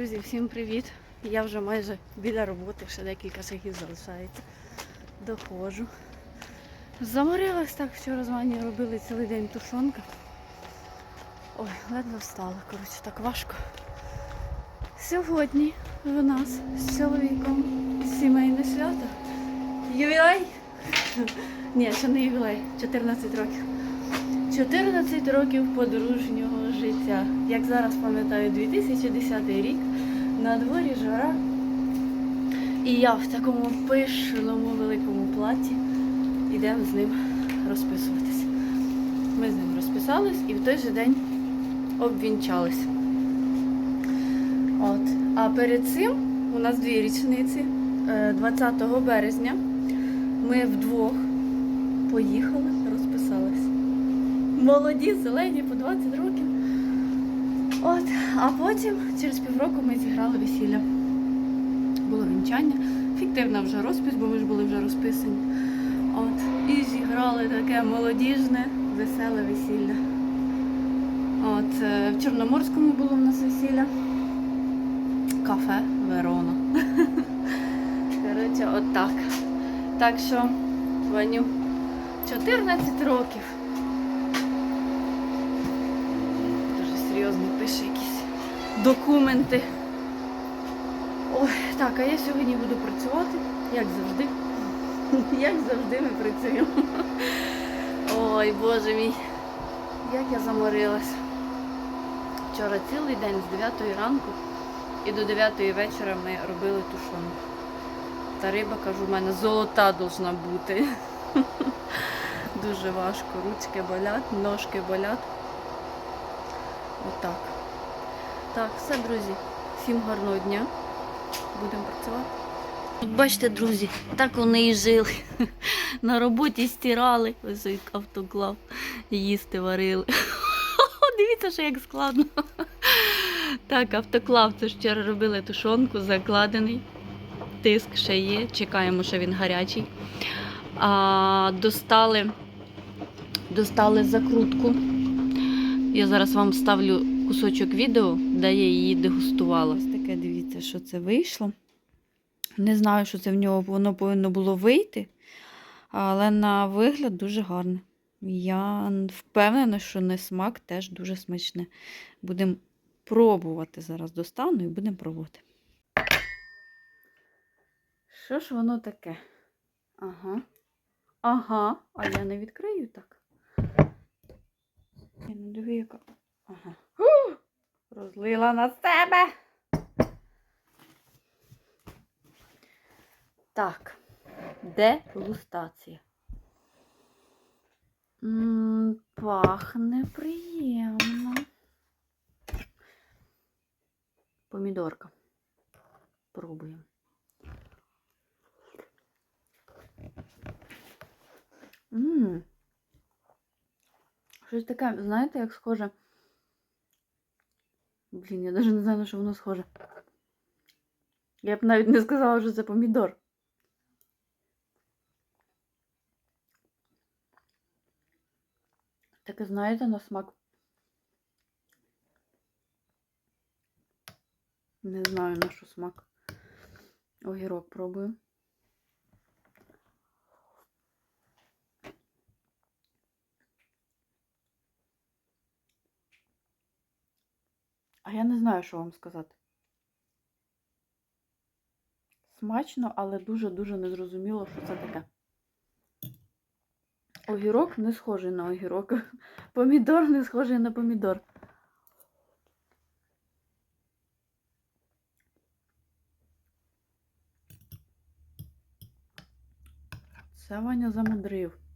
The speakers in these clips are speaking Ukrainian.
Друзі, всім привіт! Я вже майже біля роботи, ще декілька шагів залишається. Доходжу. Заморилась так, вчора з вами робили цілий день тушонка. Ой, ледве встала, коротше, так важко. Сьогодні в нас з чоловіком сімейне свято. Ювілей? Ні, ще не ювілей, 14 років. 14 років подружнього життя. Як зараз пам'ятаю, 2010 рік, на дворі жара. І я в такому пишному великому платі йдемо з ним розписуватися. Ми з ним розписались і в той же день обвінчались. От. А перед цим у нас дві річниці. Е, 20 березня ми вдвох поїхали, молоді, зелені, по 20 років. От, а потім через півроку ми зіграли весілля. Було вінчання. Фіктивна вже розпис, бо ми ж були вже розписані. От, і зіграли таке молодіжне, веселе весілля. От, е, в Чорноморському було в нас весілля. Кафе Верона. Коротше, от так. Так що, Ваню, 14 років. Дуже серйозно пише якісь документи. Ой, так, а я сьогодні буду працювати, як завжди. Як завжди ми працюємо. Ой, боже мій, як я заморилась. Вчора цілий день з 9 ранку і до 9 вечора ми робили тушонку. Та риба, кажу, в мене золота должна бути. Дуже важко. Ручки болять, ножки болять. Отак. Так, все, друзі. Всім гарного дня. Будемо працювати. От бачите, друзі, так вони і жили. На роботі стирали, ось автоклав, їсти варили. Дивіться, що як складно. Так, автоклав, це ж вчора робили тушонку, закладений. Тиск ще є, чекаємо, що він гарячий. А, достали, достали закрутку. Я зараз вам ставлю кусочок відео, де я її дегустувала. Ось таке, дивіться, що це вийшло. Не знаю, що це в нього воно повинно було вийти, але на вигляд дуже гарне. Я впевнена, що на смак теж дуже смачне. Будемо пробувати зараз достану і будемо пробувати. Що ж воно таке? Ага. Ага, а я не відкрию так. Ну, диви, яка. Ага. Ух! Розлила на себе. Так. Дегустація. М, Пахне приємно. Помідорка. Пробуємо. Ммм. Щось таке, знаєте, як схоже. Блін, я навіть не знаю, на що воно схоже. Я б навіть не сказала, що це помідор. Таке, знаєте, на смак. Не знаю на що смак. Огірок пробую. А я не знаю, що вам сказати. Смачно, але дуже-дуже незрозуміло, що це таке. Огірок не схожий на огірок. Помідор не схожий на помідор. Це Ваня замудрив.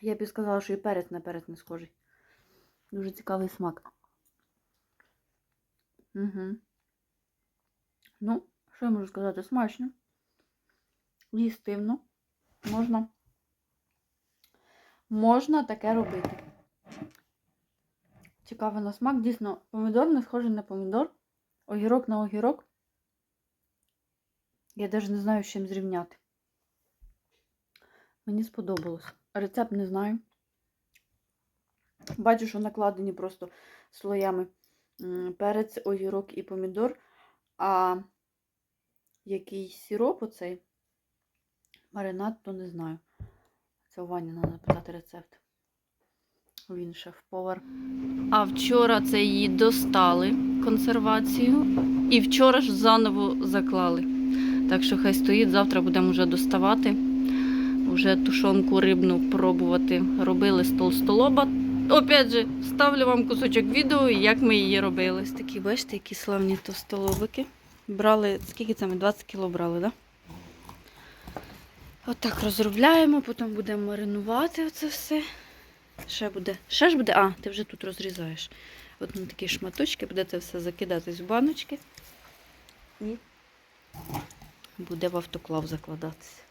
Я б сказала, що і перець на перець не схожий. Дуже цікавий смак. Угу. Ну, що я можу сказати? Смачно. Їстивно. Можна. Можна таке робити. Цікавий на смак. Дійсно, помідор не схожий на помідор. Огірок на огірок. Я навіть не знаю, з чим зрівняти. Мені сподобалось. Рецепт не знаю. Бачу, що накладені просто слоями перець, огірок і помідор. А який сироп оцей маринад, то не знаю. Це у Вані треба питати рецепт. Він шеф-повар. А вчора це її достали консервацію. І вчора ж заново заклали. Так що хай стоїть, завтра будемо вже доставати. Уже тушонку рибну пробувати. Робили з толстолоба. Опять же, ставлю вам кусочок відео, як ми її робили. Ось такі, бачите, які славні товстолобики. Брали, скільки це ми? 20 кіло брали, так? Да? Отак розробляємо, потім будемо маринувати оце все. Ще буде. Ще ж буде. А, ти вже тут розрізаєш. От на такі шматочки, будете все закидатись в баночки. І буде в автоклав закладатися.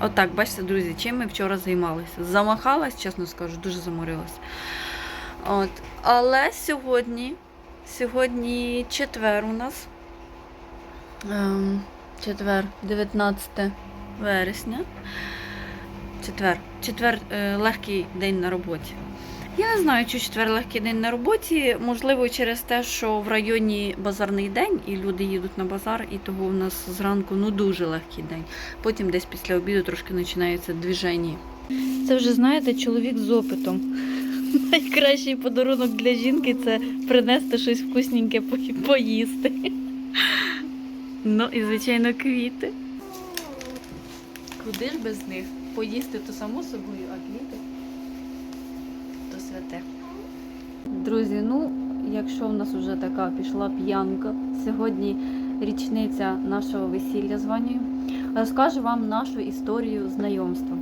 Отак, бачите, друзі, чим ми вчора займалися. Замахалась, чесно скажу, дуже заморилась. От. Але сьогодні, сьогодні четвер у нас. Ем, четвер, 19 вересня. Четвер. Четвер е, легкий день на роботі. Я не знаю, чи четвер легкий день на роботі. Можливо, через те, що в районі базарний день і люди їдуть на базар, і того у нас зранку ну дуже легкий день. Потім десь після обіду трошки починається движення. Це вже знаєте, чоловік з опитом. Найкращий подарунок для жінки це принести щось вкусненьке поїсти. Ну і, звичайно, квіти. Куди ж без них? Поїсти то само собою, а квіти святе. Друзі, ну, якщо в нас вже така пішла п'янка, сьогодні річниця нашого весілля з Ванією, розкажу вам нашу історію знайомства.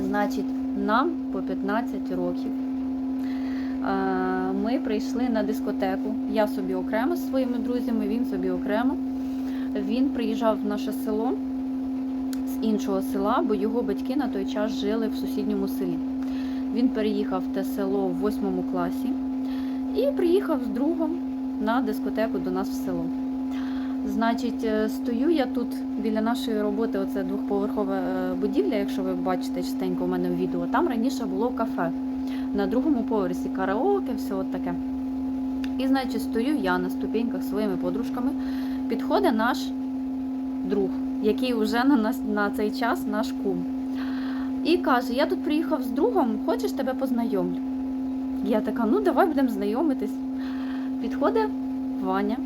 Значить, нам по 15 років. Ми прийшли на дискотеку. Я собі окремо зі своїми друзями, він собі окремо. Він приїжджав в наше село з іншого села, бо його батьки на той час жили в сусідньому селі. Він переїхав в те село в восьмому класі і приїхав з другом на дискотеку до нас в село. Значить, е, стою я тут біля нашої роботи, оце двохповерхова е, будівля, якщо ви бачите частенько у мене в відео. Там раніше було кафе на другому поверсі, караоке, все от таке. І, значить, стою я на ступеньках своїми подружками. Підходить наш друг, який вже на, нас, на цей час наш кум. І каже: Я тут приїхав з другом, хочеш тебе познайомлю? Я така, ну давай будемо знайомитись. Підходить Ваня.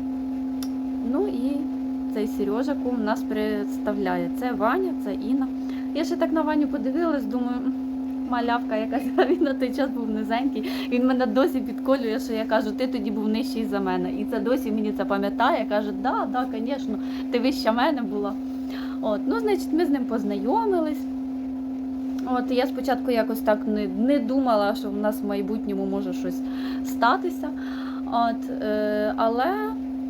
Ну і цей Сережа кум нас представляє. Це Ваня, це Інна. Я ще так на Ваню подивилась, думаю, малявка якась, а він на той час був низенький. Він мене досі підколює, що я кажу, ти тоді був нижчий за мене. І це досі мені це пам'ятає. Каже, да, да, звісно, ти вища мене була. От, ну, значить, ми з ним познайомились. От я спочатку якось так не, не думала, що в нас в майбутньому може щось статися. От, е, але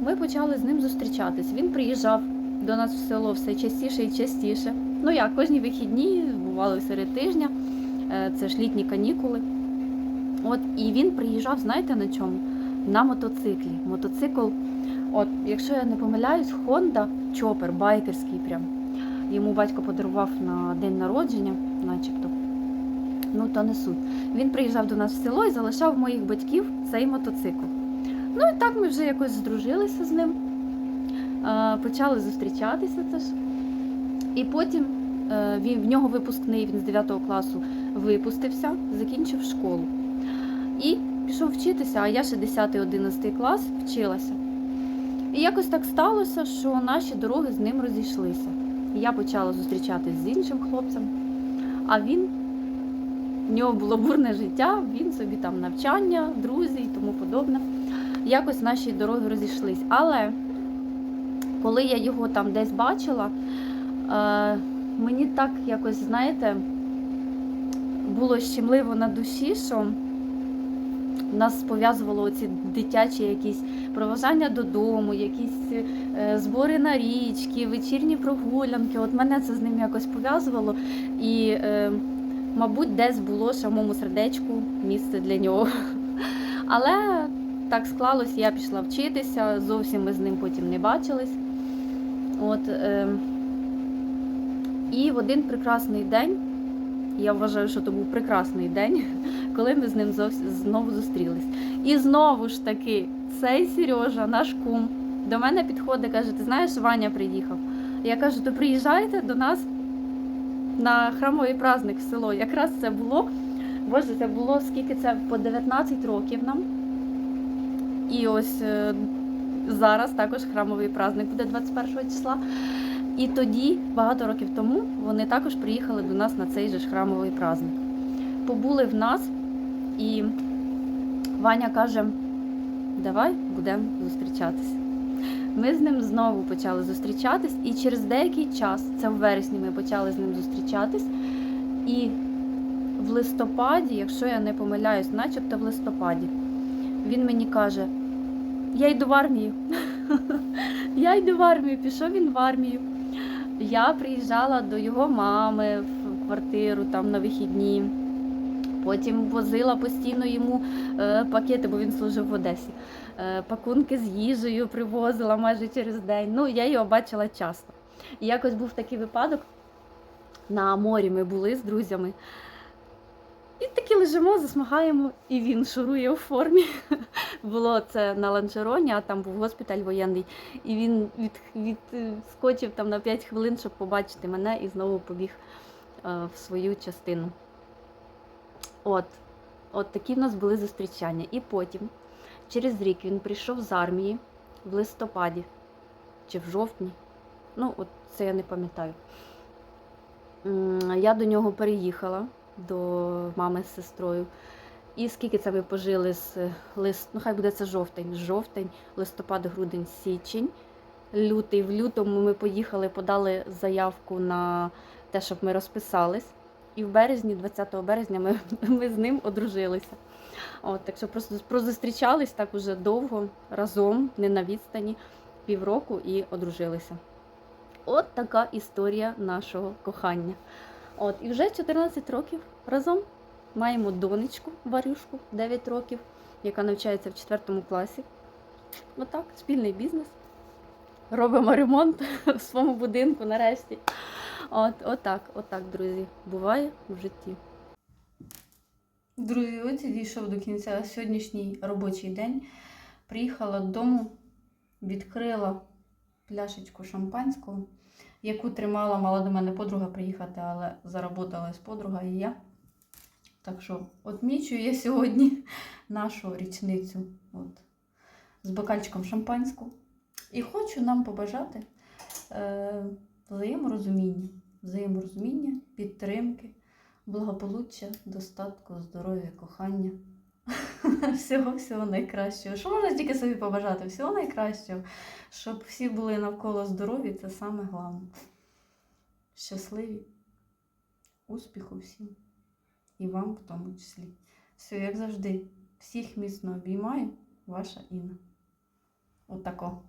ми почали з ним зустрічатись. Він приїжджав до нас в село все частіше і частіше. Ну як, кожні вихідні, бували серед тижня, е, це ж літні канікули. От, і він приїжджав, знаєте на чому? На мотоциклі. Мотоцикл, от, якщо я не помиляюсь, Honda Chopper, байкерський прям. Йому батько подарував на день народження, начебто. Ну, то не суть. Він приїжджав до нас в село і залишав моїх батьків цей мотоцикл. Ну і так ми вже якось здружилися з ним, почали зустрічатися теж. І потім е, він, в нього випускний, він з 9 класу випустився, закінчив школу. І пішов вчитися, а я ще 10-11 клас вчилася. І якось так сталося, що наші дороги з ним розійшлися. Я почала зустрічатись з іншим хлопцем, а він, в нього було бурне життя, він собі там навчання, друзі і тому подобне. Якось наші дороги розійшлись. Але коли я його там десь бачила, е, мені так якось, знаєте, було щемливо на душі, що нас пов'язувало ці дитячі якісь проважання додому, якісь е, збори на річки, вечірні прогулянки. От мене це з ним якось пов'язувало. І, е, мабуть, десь було ще в моєму сердечку місце для нього. Але так склалось, я пішла вчитися, зовсім ми з ним потім не бачились. От, е, і в один прекрасний день, я вважаю, що це був прекрасний день, коли ми з ним знову зустрілись. І знову ж таки, цей Сережа, наш кум, до мене підходить, каже: Ти знаєш, Ваня приїхав. Я кажу, то приїжджайте до нас на храмовий праздник в село. Якраз це було. Боже, це було скільки це по 19 років нам. І ось е, зараз також храмовий праздник буде 21 числа. І тоді, багато років тому, вони також приїхали до нас на цей же ж храмовий праздник. Побули в нас, і Ваня каже: давай будемо зустрічатися. Ми з ним знову почали зустрічатись, і через деякий час, це в вересні, ми почали з ним зустрічатись. І в листопаді, якщо я не помиляюсь, начебто в листопаді, він мені каже: Я йду в армію. Я йду в армію, пішов він в армію. Я приїжджала до його мами в квартиру там на вихідні. Потім возила постійно йому е, пакети, бо він служив в Одесі. Е, пакунки з їжею привозила майже через день. Ну, я його бачила часто. І якось був такий випадок. На морі ми були з друзями. І таки лежимо, засмагаємо, і він шурує у формі. Було це на ланчероні, а там був госпіталь воєнний. І він від, від, там на 5 хвилин, щоб побачити мене, і знову побіг е, в свою частину. От, от такі в нас були зустрічання. І потім, через рік, він прийшов з армії в листопаді чи в жовтні. Ну, от це я не пам'ятаю. Я до нього переїхала до мами з сестрою. І скільки це ми пожили з лист, ну хай буде це жовтень, жовтень, листопад, грудень, січень, лютий. В лютому ми поїхали, подали заявку на те, щоб ми розписались. І в березні, 20 березня, ми, ми з ним одружилися. От, так що просто прозустрічались так уже довго, разом, не на відстані, півроку і одружилися. От така історія нашого кохання. От, і вже 14 років разом маємо донечку Варюшку, 9 років, яка навчається в 4 класі. Отак, спільний бізнес. Робимо ремонт в своєму будинку нарешті. От, отак, отак, друзі, буває в житті. Друзі, ось дійшов до кінця сьогоднішній робочий день. Приїхала додому, відкрила пляшечку шампанського, яку тримала, мала до мене подруга приїхати, але заработалась подруга і я. Так що отмічую я сьогодні нашу річницю от, з бокальчиком шампанського. І хочу нам побажати е, взаєморозуміння, взаєморозуміння, підтримки, благополуччя, достатку, здоров'я, кохання. Всього всього найкращого. Що можна тільки собі побажати? Всього найкращого, щоб всі були навколо здорові, це саме головне. Щасливі, успіху всім. І вам в тому числі. Все, як завжди, всіх міцно обіймаю, ваша Інна. Отако.